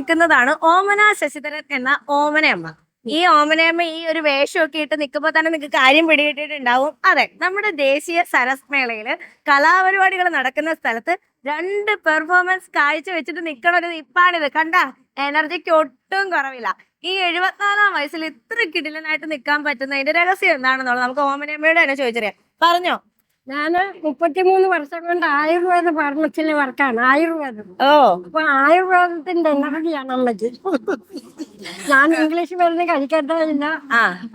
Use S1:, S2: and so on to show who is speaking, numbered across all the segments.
S1: നിൽക്കുന്നതാണ് ഓമന ശശിധരൻ എന്ന ഓമനയമ്മ. ഈ ഓമനയമ്മ ഈ ഒരു വേഷമൊക്കെ ഇട്ട് നിൽക്കുമ്പോൾ തന്നെ നിങ്ങൾക്ക് കാര്യം പിടികിട്ടിട്ടുണ്ടാവും അതെ നമ്മുടെ ദേശീയ സരസ് മേളയിൽ കലാപരിപാടികൾ നടക്കുന്ന സ്ഥലത്ത് രണ്ട് പെർഫോമൻസ് കാഴ്ച വെച്ചിട്ട് നിൽക്കണ ഒരു ഇപ്പാണിത് കണ്ട? എനർജിക്ക് ഒട്ടും കുറവില്ല. ഈ എഴുപത്തിനാലാം വയസ്സിൽ ഇത്ര കിടിലനായിട്ട് നിൽക്കാൻ പറ്റുന്നതിന്റെ രഹസ്യം എന്താണെന്നുള്ളത് നമുക്ക് ഓമനയമ്മയോട് തന്നെ ചോദിച്ചറിയാം. പറഞ്ഞോ?
S2: ഞാൻ മുപ്പത്തിമൂന്ന് വർഷം കൊണ്ട് ആയുർവേദ ഫാർമസിയിലെ വർക്കാണ് ആയുർവേദം.
S1: ഓ.
S2: അപ്പൊ ആയുർവേദത്തിന്റെ എനർജിയാണ് അമ്മയ്ക്ക് ഞാൻ ഇംഗ്ലീഷ് മരുന്ന് കഴിക്കേണ്ടതില്ല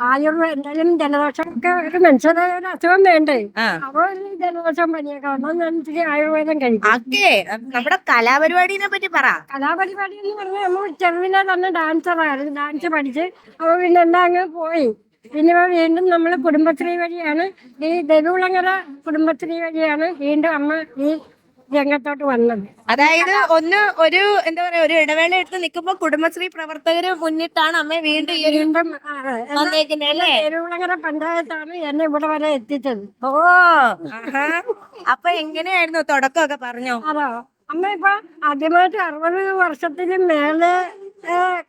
S2: ആയുർവേദം എന്തായാലും ജലദോഷം ഒക്കെ ഒരു മനുഷ്യരായ ഒരു അസുഖം വേണ്ടേ? അപ്പൊ ജലദോഷം പനിയൊക്കെ വന്നാൽ ഞാൻ ഇച്ചിരി ആയുർവേദം കഴിക്കും.
S1: നമ്മുടെ കലാപരിപാടിനെ പറ്റി പറ.
S2: കലാപരിപാടി എന്ന് പറഞ്ഞാൽ നമ്മൾ ചെറുവിനെ തന്നെ ഡാൻസറായിരുന്നു ഡാൻസ് പഠിച്ച്. അപ്പൊ പിന്നെ എന്താ അങ്ങ് പോയി. പിന്നെ വീണ്ടും നമ്മൾ കുടുംബശ്രീ വഴിയാണ്. ഈ ദരൂളങ്ങര കുടുംബശ്രീ വഴിയാണ് വീണ്ടും അമ്മ ഈ രംഗത്തോട്ട് വന്നത്.
S1: അതായത് ഒന്ന് ഒരു എന്താ പറയാ ഒരു ഇടവേള എടുത്ത് നിൽക്കുമ്പോ കുടുംബശ്രീ പ്രവർത്തകര് മുന്നിട്ടാണ് അമ്മ വീണ്ടും
S2: വീണ്ടും പഞ്ചായത്താണ് എന്നെ ഇവിടെ വരെ എത്തിച്ചത്.
S1: ഓ. അപ്പൊ എങ്ങനെയായിരുന്നു തുടക്കമൊക്കെ പറഞ്ഞോ?
S2: അതോ അമ്മ ഇപ്പൊ ആദ്യമായിട്ട് അറുപത് വർഷത്തിന് മേലെ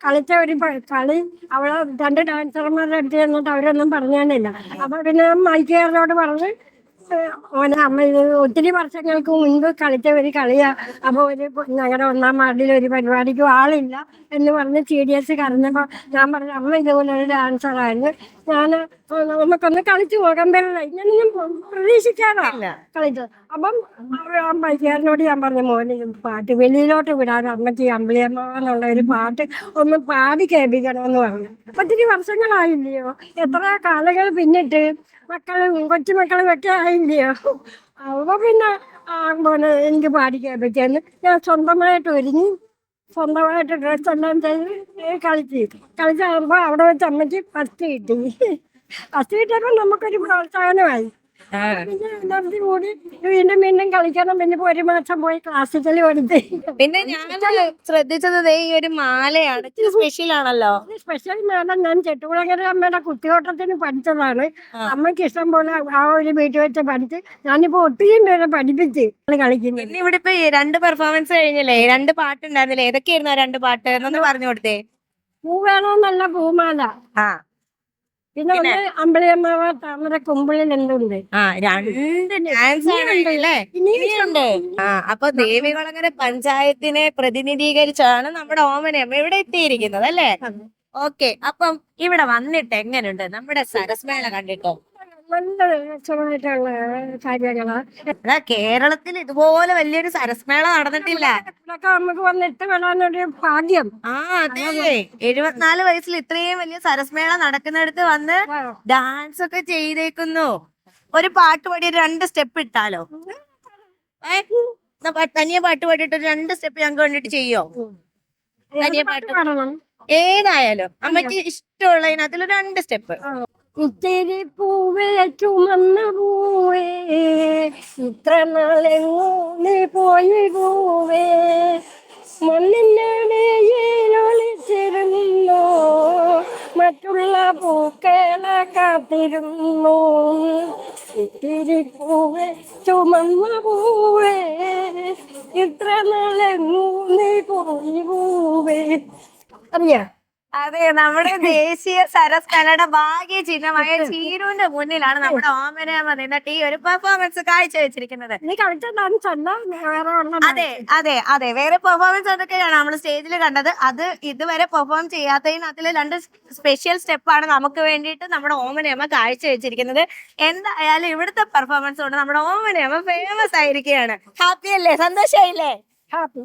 S2: കളിച്ച ഒരു കളി അവളെ രണ്ട് ഡാൻസർമാരുടെ അടുത്ത് ചെന്നിട്ട് അവരൊന്നും പറഞ്ഞാണില്ല. അപ്പൊ പിന്നെ മൈക്കുകാരോട് പറഞ്ഞ് ഓനെ അമ്മ ഇത് ഒത്തിരി വർഷങ്ങൾക്ക് മുൻപ് കളിച്ച ഒരു കളിയാ. അപ്പൊ ഒരു ഞങ്ങളുടെ ഒന്നാം വാർഡിൽ ഒരു പരിപാടിക്കും ആളില്ല എന്ന് പറഞ്ഞ് സി ഡി എസ് കരഞ്ഞപ്പോ ഞാൻ പറഞ്ഞു അമ്മ ഇതുപോലെ ഒരു ഡാൻസറായിരുന്നു. ഞാൻ നമുക്കൊന്ന് കളിച്ചു പോകാൻ പറ്റില്ല ഇങ്ങനെയും പ്രതീക്ഷിക്കാറില്ല കളിച്ചത് അപ്പം ആ ഞാൻ പറഞ്ഞു മോനെ പാട്ട് വെളിയിലോട്ട് വിടാൻ അമ്മയ്ക്ക് അമ്പിളിയമ്മ എന്നുള്ള ഒരു പാട്ട് ഒന്ന് പാടി കേൾപ്പിക്കണമെന്ന് പറഞ്ഞു. ഒത്തിരി വർഷങ്ങളായില്ലയോ? എത്ര കാലങ്ങൾ പിന്നിട്ട് മക്കളും കൊച്ചുമക്കളും ഒക്കെ ആയില്ലയോ? അപ്പൊ പിന്നെ ആ മോനെ എനിക്ക് പാടി കേൾപ്പിച്ചെന്ന് ഞാൻ സ്വന്തമായിട്ട് ഒരുങ്ങി സ്വന്തമായിട്ട് ഡ്രസ്സ് എല്ലാം ചെയ്ത് കളിച്ച്. കളിച്ചാകുമ്പോൾ അവിടെ വെച്ച് അമ്മയ്ക്ക് ഫസ്റ്റ് കിട്ടി. ഫസ്റ്റ് കിട്ടിയപ്പോൾ നമുക്കൊരു പ്രോത്സാഹനമായി. പിന്നെ കൂടി വീണ്ടും വീണ്ടും കളിക്കണം. പിന്നെ ഇപ്പൊ ഒരു മാസം പോയി ക്ലാസിക്കൽ പഠിച്ച്
S1: പിന്നെ ഞാൻ ശ്രദ്ധിച്ചത് ദേ ഈ ഒരു മാലയാണ്. സ്പെഷ്യൽ ആണല്ലോ.
S2: സ്പെഷ്യൽ മാഡം ഞാൻ ചെട്ടുകുളങ്ങര അമ്മയുടെ കുത്തിയോട്ടത്തിന് പഠിച്ചതാണ്. അമ്മയ്ക്ക് ഇഷ്ടം പോലെ ആ ഒരു വീട്ടിൽ വെച്ച് പഠിച്ച് ഞാനിപ്പോ ഒത്തിരി പേരെ പഠിപ്പിച്ച് കളിക്കുന്നു.
S1: പിന്നെ ഇവിടെ ഇപ്പൊ രണ്ട് പെർഫോമൻസ് കഴിഞ്ഞില്ലേ? രണ്ട് പാട്ടുണ്ടായിരുന്നില്ലേ? ഏതൊക്കെയായിരുന്നു ആ രണ്ട് പാട്ട്? എന്നൊന്ന് പറഞ്ഞു കൊടുത്തേ.
S2: പൂ വേണമെന്നല്ല പൂമാല.
S1: ആ.
S2: പിന്നെ ഒന്ന് അമ്പളിയമ്മാവ താമര കുമ്പിളിൽ എന്തുണ്ട്?
S1: ആ രണ്ട് ഇനിയുണ്ട്. ആ അപ്പൊ ദേവികുളങ്ങര പഞ്ചായത്തിനെ പ്രതിനിധീകരിച്ചാണ് നമ്മുടെ ഓമനയമ്മ ഇവിടെ എത്തിയിരിക്കുന്നത് അല്ലേ? ഓക്കെ അപ്പം ഇവിടെ വന്നിട്ട് എങ്ങനെയുണ്ട് നമ്മുടെ സരസ്മേള കണ്ടിട്ട്?
S2: നല്ല
S1: കേരളത്തിൽ ഇതുപോലെ വലിയൊരു സരസ്മേള നടന്നിട്ടില്ല.
S2: നമുക്ക് വന്നിട്ട് വരാനൊരു ഭാഗ്യം
S1: ആ അതെ. എഴുപത്തിനാല് വയസ്സിൽ ഇത്രയും വലിയ സരസ്മേള നടക്കുന്നിടത്ത് വന്ന് ഡാൻസ് ഒക്കെ ചെയ്തേക്കുന്നു. ഒരു പാട്ട് പാടി രണ്ട് സ്റ്റെപ്പ് ഇട്ടാലോ? തനിയെ പാട്ട് പാടിയിട്ട് ഒരു രണ്ട് സ്റ്റെപ്പ് ഞങ്ങൾക്ക് വേണ്ടിട്ട് ചെയ്യോ? തനിയെ പാട്ട് ഏതായാലും അമ്മയ്ക്ക് ഇഷ്ടമുള്ളതിനകത്തിൽ രണ്ട് സ്റ്റെപ്പ്.
S2: ഇത്തിരി പൂവേ ചുമന്ന പൂവേ. ഇത്ര നാളെങ്ങോ നീ പോയി പൂവേ. മണ്ണിനടിയിലൊളിച്ചിരുന്നു മറ്റുള്ള പൂക്കളെ കാത്തിരുന്നു. ഇത്തിരി പൂവേ ചുമന്ന പൂവേ. ഇത്ര നാളെങ്ങോ നീ പോയി പൂവേ. അറിയാ.
S1: അതെ നമ്മുടെ ദേശീയ സരസ് കലയുടെ ഭാഗ്യ ചിഹ്നമായ ചീരുവിന്റെ മുന്നിലാണ് നമ്മുടെ ഓമന നിന്നിട്ട് ഈ ഒരു പെർഫോമൻസ് കാഴ്ചവെച്ചിരിക്കുന്നത് അതെ അതെ അതെ. വേറെ പെർഫോമൻസ് എന്തൊക്കെയാണ് നമ്മൾ സ്റ്റേജിൽ കണ്ടത്? അത് ഇതുവരെ പെർഫോം ചെയ്യാത്തതിനകത്തിൽ രണ്ട് സ്പെഷ്യൽ സ്റ്റെപ്പാണ് നമുക്ക് വേണ്ടിയിട്ട് നമ്മുടെ ഓമനയമ്മ കാഴ്ചവെച്ചിരിക്കുന്നത് എന്തായാലും ഇവിടുത്തെ പെർഫോമൻസ് കൊണ്ട് നമ്മുടെ ഓമനയമ്മ ഫേമസ് ആയിരിക്കുകയാണ്. ഹാപ്പി അല്ലേ? സന്തോഷമായില്ലേ?
S2: ഹാപ്പി